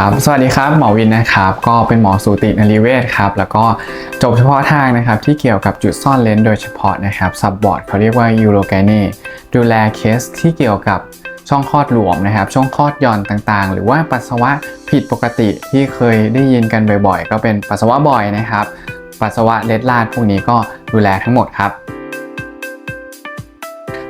ครับ สวัสดีครับ หมอวินนะครับ ก็เป็นหมอสูตินรีเวชครับ แล้วก็จบเฉพาะทางนะครับ ที่เกี่ยวกับจุดซ่อนเลนโดยเฉพาะนะครับซับบอร์ดเขาเรียกว่ายูโรไกเนดูแลเคสที่เกี่ยวกับช่องคลอดหลวมนะครับ ช่องคลอดย่อนต่างๆ หรือว่าปัสสาวะผิดปกติที่เคยได้ยินกันบ่อยๆ ก็เป็นปัสสาวะบ่อยนะครับ ปัสสาวะเล็ดลาดพวกนี้ก็ดูแลทั้งหมดครับ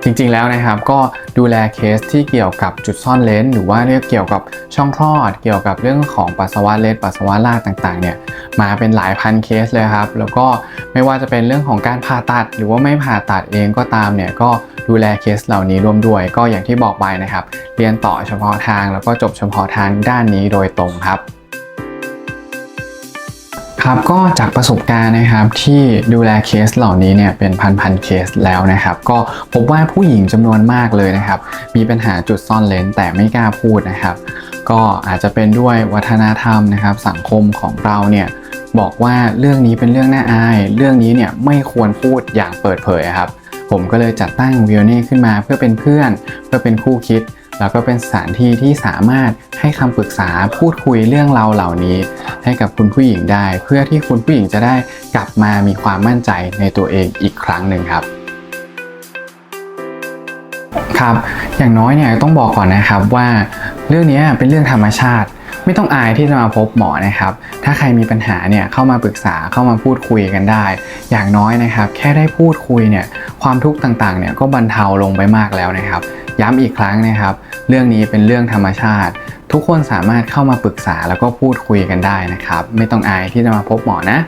จริงๆแล้วนะครับก็ดูแลเคสที่เกี่ยวกับจุดซ่อนเลนหรือว่าเรียกเกี่ยวกับช่องคลอด เกี่ยวกับเรื่องของปัสสาวะเล็ดปัสสาวะลาดต่างๆเนี่ยมาเป็นหลายพันเคสเลยครับ แล้วก็ไม่ว่าจะเป็นเรื่องของการผ่าตัด หรือว่าไม่ผ่าตัดเองก็ตามเนี่ยก็ดูแลเคสเหล่านี้ร่วมด้วย ก็อย่างที่บอกไปนะครับ เรียนต่อเฉพาะทางแล้วก็จบเฉพาะทางด้านนี้โดยตรงครับ ครับก็จากประสบการณ์นะครับที่ดูแลเคสเหล่านี้เนี่ยเป็นพันๆเคสแล้วนะครับ ก็พบว่าผู้หญิงจำนวนมากเลยนะครับ มีปัญหาจุดซ่อนเลนแต่ไม่กล้าพูดนะครับ ก็อาจจะเป็นด้วยวัฒนธรรมนะครับ สังคมของเราเนี่ยบอกว่าเรื่องนี้เป็นเรื่องน่าอาย เรื่องนี้เนี่ยไม่ควรพูดอย่างเปิดเผยครับ ผมก็เลยจัดตั้งวิ o เน่ขึ้นมาเพื่อเป็นเพื่อน เพื่อเป็นคู่คิด แล้วก็เป็นสถานที่ที่สามารถให้คำปรึกษาพูดคุยเรื่องเราเหล่านี้ ให้กับคุณผู้หญิงได้ เพื่อที่คุณผู้หญิงจะได้กลับมามีความมั่นใจในตัวเองอีกครั้งหนึ่งครับครับอย่างน้อยเนี่ยต้องบอกก่อนนะครับว่าเรื่องนี้เป็นเรื่องธรรมชาติ ไม่ต้องอายที่จะมาพบหมอนะครับ ถ้าใครมีปัญหาเนี่ยเข้ามาปรึกษาเข้ามาพูดคุยกันได้ อย่างน้อยนะครับ แค่ได้พูดคุยเนี่ยความทุกข์ต่างๆเนี่ยก็บรรเทาลงไปมากแล้วนะครับ ย้ำอีกครั้งนะครับ เรื่องนี้เป็นเรื่องธรรมชาติ ทุกคนสามารถเข้ามาปรึกษาแล้วก็พูดคุยกันได้นะครับ ไม่ต้องอายที่จะมาพบหมอนะ